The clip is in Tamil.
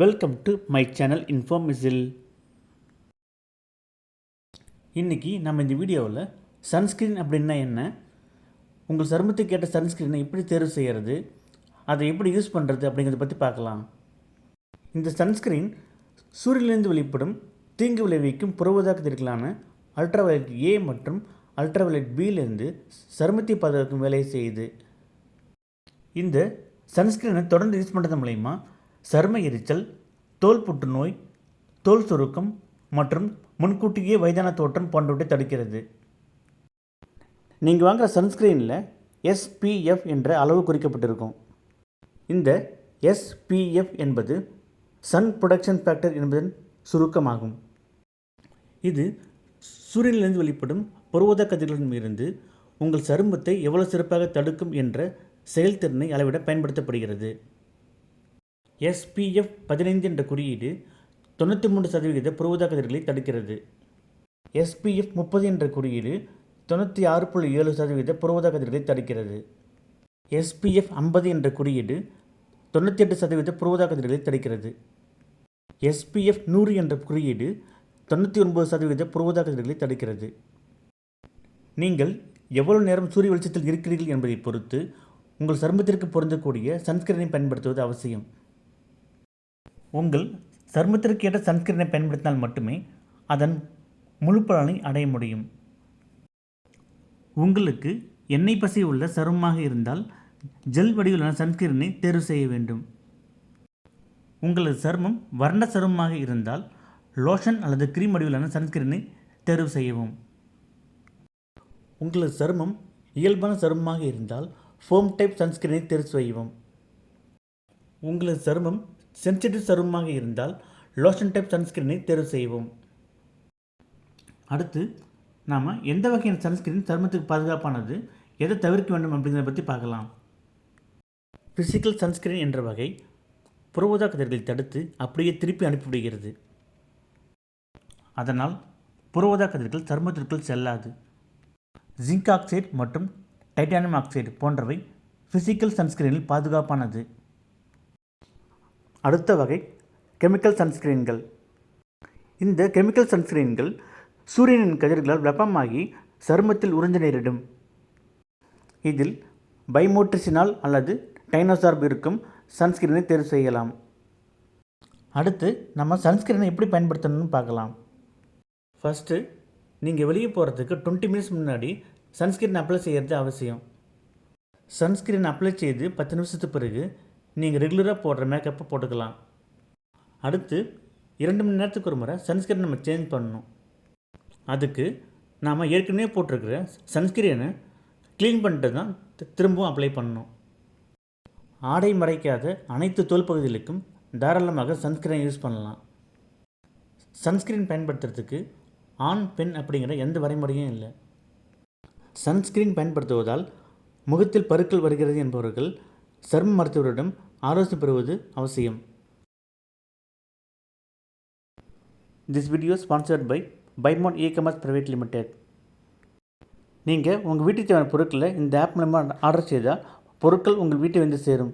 வெல்கம் டு மை சேனல் இன்ஃபார்மிசில் இன்றைக்கி நம்ம இந்த வீடியோவில் சன்ஸ்க்ரீன் அப்படின்னா என்ன? உங்கள் சருமத்துக்கு ஏற்ற சன்ஸ்க்ரீனை எப்படி தேர்வு செய்கிறது அதை எப்படி யூஸ் பண்ணுறது அப்படிங்கிறத பற்றி பார்க்கலாம். இந்த சன்ஸ்க்ரீன் சூரியனிலிருந்து வெளிப்படும் தீங்கு விளைவிக்கும் புறவுதா அல்ட்ரா அல்ட்ராவயலட் ஏ மற்றும் அல்ட்ராவயலட் பியிலிருந்து சருமத்தை பாதுகாக்கும் வேலையை செய்யுது. இந்த சன்ஸ்கிரீனை தொடர்ந்து யூஸ் பண்ணுறது மூலயமா சரும எரிச்சல் தோல் புற்றுநோய் தோல் சுருக்கம் மற்றும் முன்கூட்டியே வயதான தோற்றம் போன்றவற்றை தடுக்கிறது. நீங்கள் வாங்குகிற சன்ஸ்கிரீனில் எஸ்பிஎஃப் என்ற அளவு குறிக்கப்பட்டிருக்கும். இந்த எஸ்பிஎஃப் என்பது சன் ப்ரொடக்ஷன் ஃபேக்டர் என்பதன் சுருக்கமாகும். இது சூரியனிலிருந்து வெளிப்படும் பருவத கதிர்களிடமிருந்து உங்கள் சருமத்தை எவ்வளவு சிறப்பாக தடுக்கும் என்ற செயல்திறனை அளவிட பயன்படுத்தப்படுகிறது. எஸ்பிஎஃப் பதினைந்து என்ற குறியீடு தொண்ணூற்றி மூன்று சதவிகித புருவத கதிர்களை தடுக்கிறது. எஸ்பிஎஃப் முப்பது என்ற குறியீடு தொண்ணூற்றி ஆறு புள்ளி ஏழு சதவீத புருவத கதிர்களை தடுக்கிறது. எஸ்பிஎஃப் ஐம்பது என்ற குறியீடு தொண்ணூற்றி எட்டு சதவீத புருவத கதிர்களை தடுக்கிறது. எஸ்பிஎஃப் நூறு என்ற குறியீடு தொண்ணூற்றி ஒன்பது சதவீத புருவத கதிர்களை தடுக்கிறது. நீங்கள் எவ்வளவு நேரம் சூரிய வெளிச்சத்தில் இருக்கிறீர்கள் என்பதை பொறுத்து உங்கள் சருமத்திற்கு பொருந்தக்கூடிய சன்ஸ்கிரீனை பயன்படுத்துவது அவசியம். உங்கள் சருமத்திற்கேற்ற சன்ஸ்கிரீனை பயன்படுத்தினால் மட்டுமே அதன் முழு பலனை அடைய முடியும். உங்களுக்கு எண்ணெய் பசி உள்ள சருமமாக இருந்தால் ஜெல் வடிவிலான சன்ஸ்கிரீனை தேர்வு செய்ய வேண்டும். உங்களது சருமம் வறண்ட சருமமாக இருந்தால் லோஷன் அல்லது கிரீம் வடிவிலான சன்ஸ்கிரீனை தேர்வு செய்யவும். உங்களது சருமம் இயல்பான சருமமாக இருந்தால் ஃபோம் டைப் சன்ஸ்கிரீனை தேர்வு செய்யவும். உங்களது சருமம் சென்சிட்டிவ் சருமமாக இருந்தால் லோஷன் டைப் சன்ஸ்கிரீனை தேர்வு செய்வோம் அடுத்து நாம் எந்த வகையான சன்ஸ்கிரீன் சருமத்துக்கு பாதுகாப்பானது எதை தவிர்க்க வேண்டும் அப்படிங்கிறத பற்றி பார்க்கலாம். ஃபிசிக்கல் சன்ஸ்கிரீன் என்ற வகை புறவுதா கதிர்களை தடுத்து அப்படியே திருப்பி அனுப்பிவிடுகிறது அதனால் புறவுதா கதிர்கள் சருமத்திற்குள் செல்லாது. ஜிங்க் ஆக்சைடு மற்றும் டைட்டானியம் ஆக்சைடு போன்றவை ஃபிசிக்கல் சன்ஸ்கிரீனில் பாதுகாப்பானது. அடுத்த வகை கெமிக்கல் சன்ஸ்கிரீன்கள் இந்த கெமிக்கல் சன்ஸ்கிரீன்கள் சூரியனின் கதிர்களால் வெப்பமாகி சருமத்தில் உறிஞ்ச நேரிடும். இதில் பைமோட்ரிசினால் அல்லது டைனோசார்ப் இருக்கும் சன்ஸ்கிரீனை தேர்வு செய்யலாம். அடுத்து நம்ம சன்ஸ்கிரீனை எப்படி பயன்படுத்தணும்னு பார்க்கலாம். ஃபஸ்ட்டு நீங்கள் வெளியே போகிறதுக்கு டுவெண்ட்டி மினிட்ஸ் முன்னாடி சன்ஸ்கிரீன் அப்ளை செய்கிறது அவசியம். சன்ஸ்கிரீன் அப்ளை செய்து பத்து நிமிஷத்துக்கு பிறகு நீங்கள் ரெகுலராக போடுற மேக்கப்பை போட்டுக்கலாம். அடுத்து இரண்டு மணி நேரத்துக்கு ஒரு முறை சன்ஸ்கிரீன் நம்ம சேஞ்ச் பண்ணணும். அதுக்கு நாம் ஏற்கனவே போட்டிருக்கிற சன்ஸ்கிரீனை க்ளீன் பண்ணிட்டு தான் திரும்பவும் அப்ளை பண்ணணும். ஆடை மறைக்காத அனைத்து தோல் பகுதிகளுக்கும் தாராளமாக சன்ஸ்கிரீன் யூஸ் பண்ணலாம். சன்ஸ்கிரீன் பயன்படுத்துறதுக்கு ஆண் பெண் அப்படிங்கிற எந்த வரைமுறையும் இல்லை. சன்ஸ்கிரீன் பயன்படுத்துவதால் முகத்தில் பருக்கள் வருகிறது என்பவர்கள் சர்ம மருத்துவரிடம் ஆலோசனை பெறுவது அவசியம். This video sponsored by பைமோன் e commerce private limited நீங்கள் உங்கள் வீட்டுக்கு தேவையான பொருட்களை இந்த ஆப் மூலமாக ஆர்டர் செய்தால் பொருட்கள் உங்கள் வீட்டை வந்து சேரும்.